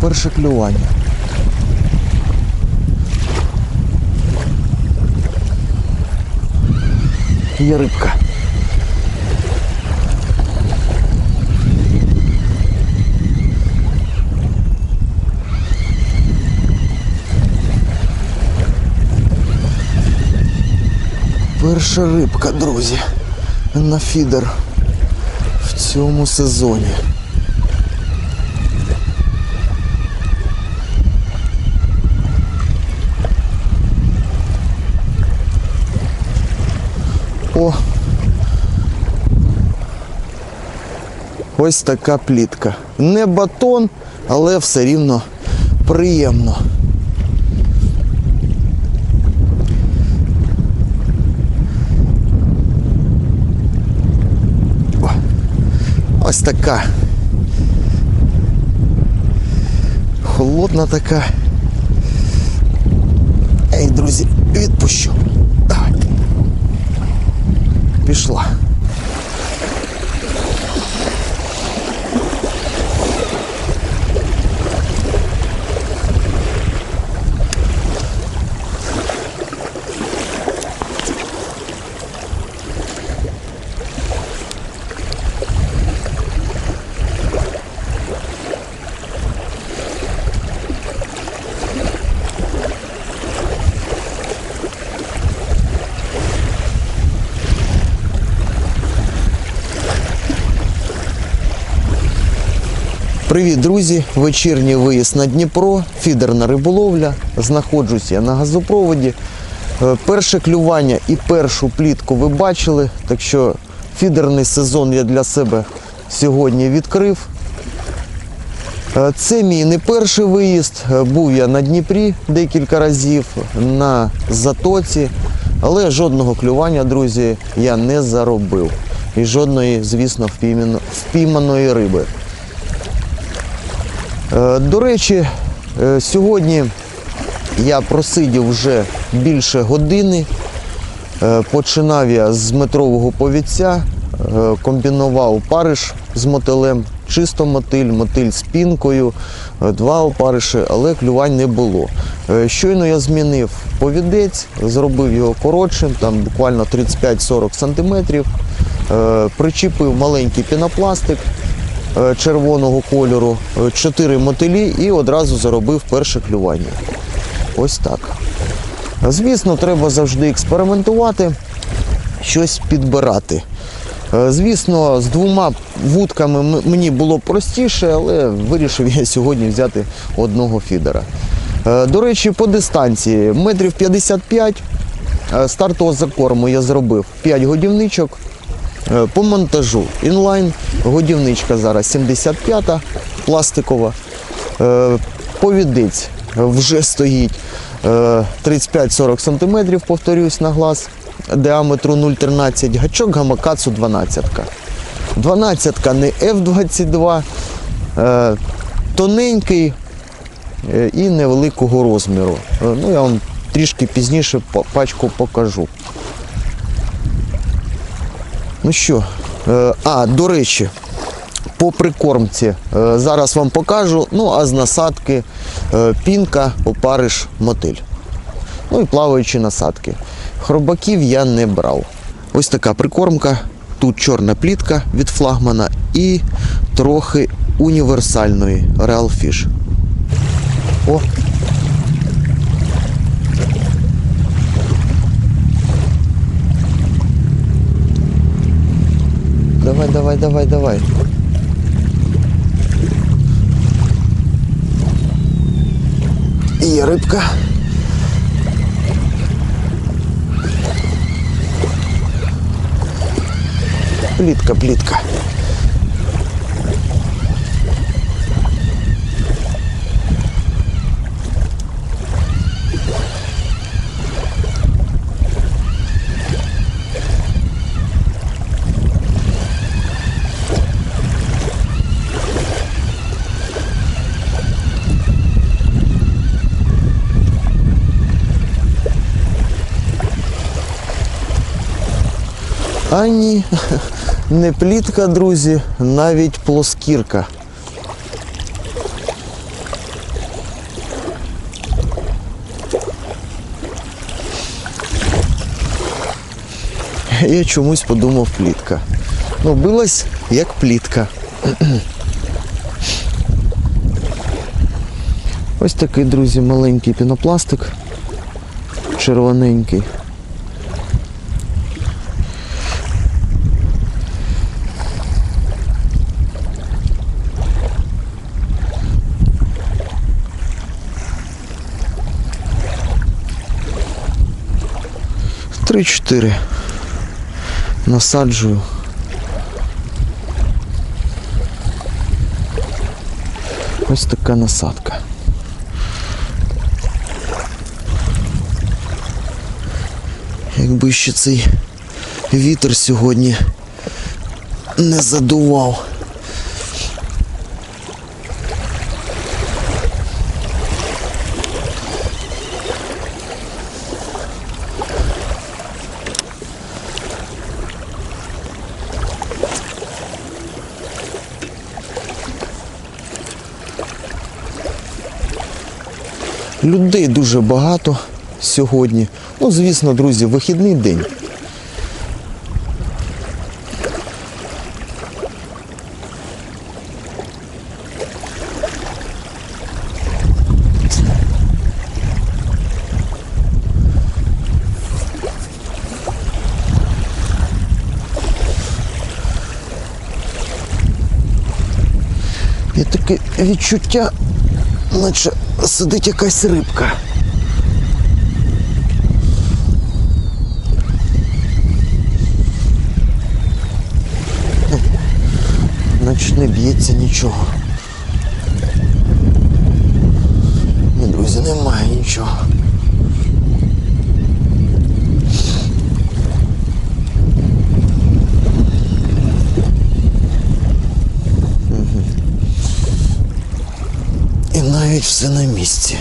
перше клювання. Є рибка. Перша рибка, друзі, на фідер в цьому сезоні. О! Ось така плітка. Не батон, але все рівно приємно. Ось така. Холодна така. Ей, друзі, відпущу. Давай. Пішла. Привіт, друзі! Вечірній виїзд на Дніпро, фідерна риболовля. Знаходжусь я на газопроводі. Е, Перше клювання і першу плітку ви бачили, так що фідерний сезон я для себе сьогодні відкрив. Е, Це мій не перший виїзд. Е, Був я на Дніпрі декілька разів, на затоці, але жодного клювання, друзі, я не заробив. І жодної, звісно, впійманої риби. Е, До речі, е, сьогодні я просидів вже більше години. Е, Починав я з метрового повідця, е, комбінував париш з мотилем, чисто мотиль, мотиль з пінкою, два опариші, але клювань не було. Щойно я змінив повідець, зробив його коротшим, там буквально 35-40 см, причепив маленький пінопластик, червоного кольору, е, чотири мотилі і одразу заробив перше клювання. Ось так. Звісно, треба завжди експериментувати, щось підбирати. Е, Звісно, з двома вудками мені було простіше, але вирішив я сьогодні взяти одного фідера. Е, До речі, по дистанції метрів 55 е, стартового закорму я зробив 5 годівничок. Е, По монтажу інлайн, годівничка зараз 75-та пластикова. Е, Повідець вже стоїть е, 35-40 см, повторюсь на глаз, діаметру 0,13, гачок гамакацу 12. -ка. 12 не F22, е, тоненький е, і невеликого розміру. Е, Ну, я вам трішки пізніше пачку покажу. Ну що, е, а, до речі, по прикормці е, зараз вам покажу. Ну, а з насадки е, пінка, опариш, мотиль. Ну і плаваючі насадки. Хробаків я не брав. Ось така прикормка. Тут чорна плітка від флагмана і трохи універсальної Real Fish. О! Давай, давай, давай, давай. Є рибка. Плітка, плітка. А ні, не плітка, друзі, навіть плоскірка. Я чомусь подумав плітка. Ну, билась як плітка. Ось такий, друзі, маленький пінопластик, червоненький. Три-чотири. Насаджую. Ось така насадка. Якби ще цей вітер сьогодні не задував. Людей дуже багато сьогодні. Ну, звісно, друзі, вихідний день. Є таке відчуття, наче сидить якась рибка. Значить не б'ється нічого. Ні, друзі, немає нічого. навіть все на місці.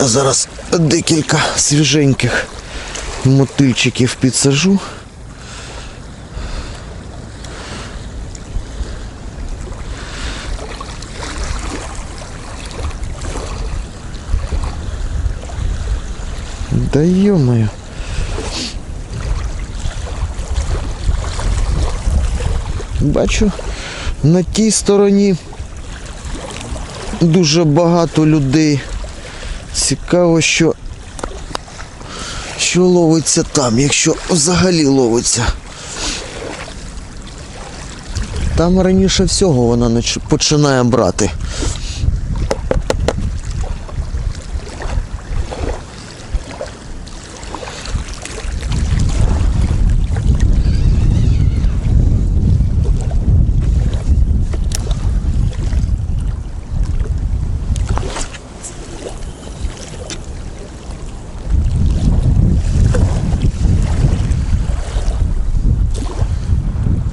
Зараз декілька свіженьких мотильчиків підсажу. Да ё-моё. Бачу, на тій стороні дуже багато людей. Цікаво, що, що ловиться там, якщо взагалі ловиться. Там раніше всього вона починає брати.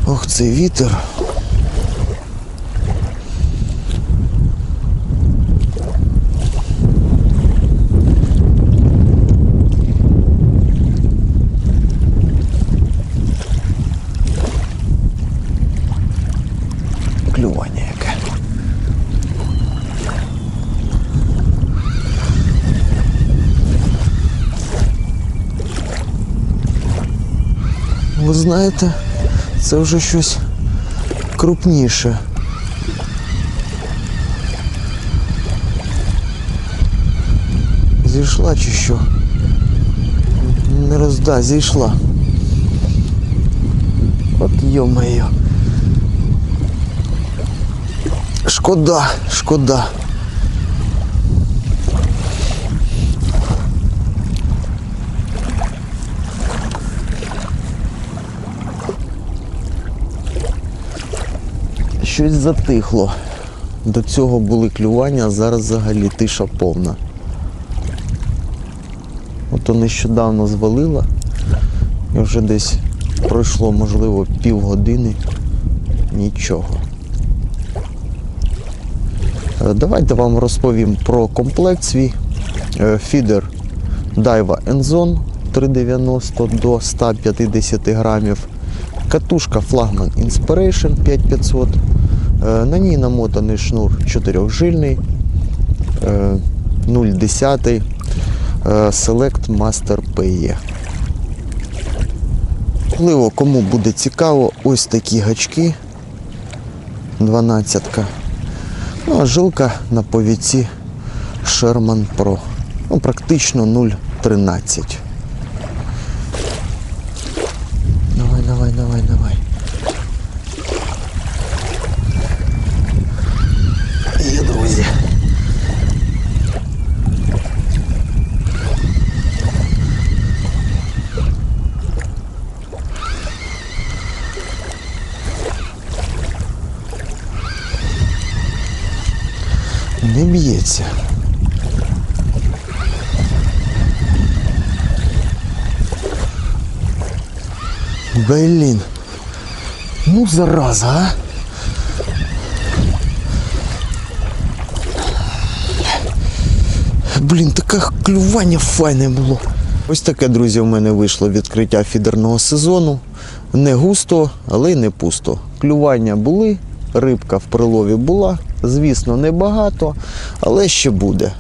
Ох, цей вітер. Знаєте, це вже щось крупніше. Зійшла чи що? Не розда, зійшла. От йо-моє. Шкода, шкода. Щось затихло. До цього були клювання, а зараз взагалі тиша повна. Ото нещодавно звалила. І вже десь пройшло, можливо, півгодини. Нічого. Е, Давайте вам розповім про комплект свій. Е, Фідер Daiwa Enzone 390 до 150 грамів. Катушка флагман Inspiration 5500, Е, На ній намотаний шнур чотирьохжильний, е, 0,10 е, Select Master PE. Можливо, кому буде цікаво, ось такі гачки 12. Ну, а жилка на повіці Sherman Pro. Ну, практично 0,13. Давай, давай, давай, давай. Є, друзі. Не б'ється. Блін. Ну, зараза, а? Блін, таке клювання файне було. Ось таке, друзі, у мене вийшло відкриття фідерного сезону. Не густо, але й не пусто. Клювання були, рибка в прилові була. Звісно, небагато, але ще буде.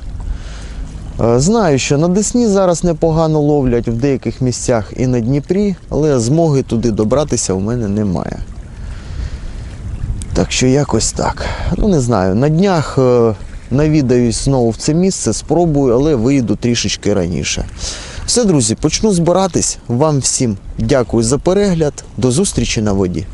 Е, Знаю, що на Десні зараз непогано ловлять в деяких місцях і на Дніпрі, але змоги туди добратися у мене немає. Так що якось так. Ну не знаю, на днях е, навідаюсь знову в це місце, спробую, але вийду трішечки раніше. Все, друзі, почну збиратись. Вам всім дякую за перегляд. До зустрічі на воді.